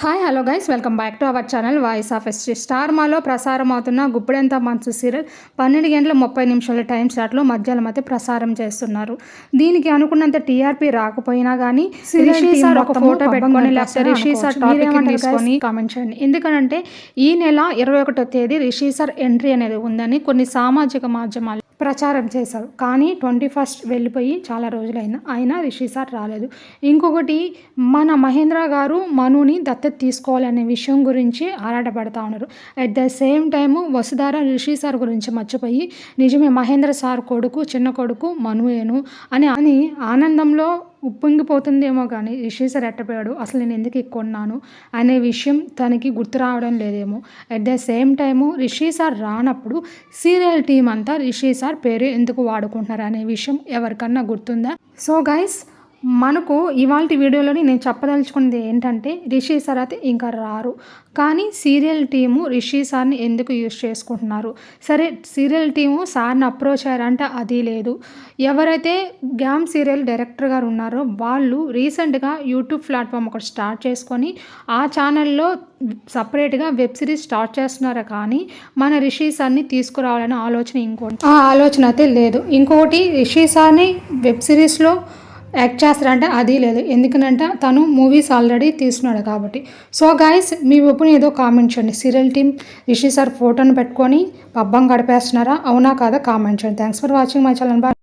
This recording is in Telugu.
Hi hello guys welcome back to our channel voice of ST star మాలో ప్రసారం అవుతున్న గుప్పెడంత మనసు సీరియల్ పన్నెండు గంటల ముప్పై నిమిషాల టైం స్లాట్లో మధ్యాహ్నం అయితే ప్రసారం చేస్తున్నారు. దీనికి అనుకున్నంత టీఆర్పీ రాకపోయినా కానీ రిషి సార్ ఒక ఫోటో పెట్టుకొని లేకపోతే రిషి సార్ టాపిక్ తీసుకొని కామెంట్ చేయండి. ఎందుకంటే ఈ నెల ఇరవై ఒకటో తేదీ రిషి సార్ ఎంట్రీ అనేది ఉందని కొన్ని సామాజిక మాధ్యమాలు ప్రచారం చేశారు. కానీ ట్వంటీ ఫస్ట్ వెళ్ళిపోయి చాలా రోజులైనా అయినా రిషి సార్ రాలేదు. ఇంకొకటి మన మహేంద్ర గారు మనుని దత్తత తీసుకోవాలనే విషయం గురించి ఆరాటపడతా ఉన్నారు. At the same time Vasudhara Rishi sir గురించి మర్చిపోయి నిజమే మహేంద్ర సార్ కొడుకు చిన్న కొడుకు మనువేను అని అని ఆనందంలో ఉప్పొంగిపోతుందేమో కానీ రిషి సార్ ఎట్టపోయాడు అసలు నేను ఎందుకు కొన్నాను అనే విషయం తనకి గుర్తు రావడం లేదేమో. At the same time Rishi sir రానప్పుడు సీరియల్ టీం అంతా రిషి సార్ పేరు ఎందుకు వాడుకుంటున్నారు అనే విషయం ఎవరికన్నా గుర్తుందా? సో గైస్ మనకు ఇవాళ వీడియోలోని నేను చెప్పదలుచుకున్నది ఏంటంటే రిషి సార్ అయితే ఇంకా రారు. కానీ సీరియల్ టీము రిషి సార్ని ఎందుకు యూజ్ చేసుకుంటున్నారు? సరే సీరియల్ టీము సార్ని అప్రోచ్ అయ్యారంటే అది లేదు. ఎవరైతే గ్యామ్ సీరియల్ డైరెక్టర్ గారు ఉన్నారో వాళ్ళు రీసెంట్గా యూట్యూబ్ ప్లాట్ఫామ్ ఒకటి స్టార్ట్ చేసుకొని ఆ ఛానల్లో సపరేట్గా వెబ్ సిరీస్ స్టార్ట్ చేస్తున్నారు కానీ మన రిషి సార్ని తీసుకురావాలనే ఆలోచన ఇంకోటి ఆ ఆలోచన అయితే లేదు. ఇంకోటి రిషి సార్ని వెబ్ సిరీస్లో యాక్ట్ చేస్తారంటే అది లేదు. ఎందుకంటే తను మూవీస్ ఆల్రెడీ తీస్తున్నాడు కాబట్టి. సో గాయస్ మీ ఒప్పుని ఏదో కామెంట్ చేయండి. సీరియల్ టీమ్ రిషి సార్ ఫోటోను పెట్టుకొని పబ్బం గడిపేస్తున్నారా? అవునా కాదా? కామెంట్ చేయండి. Thanks for watching my channel. Bye.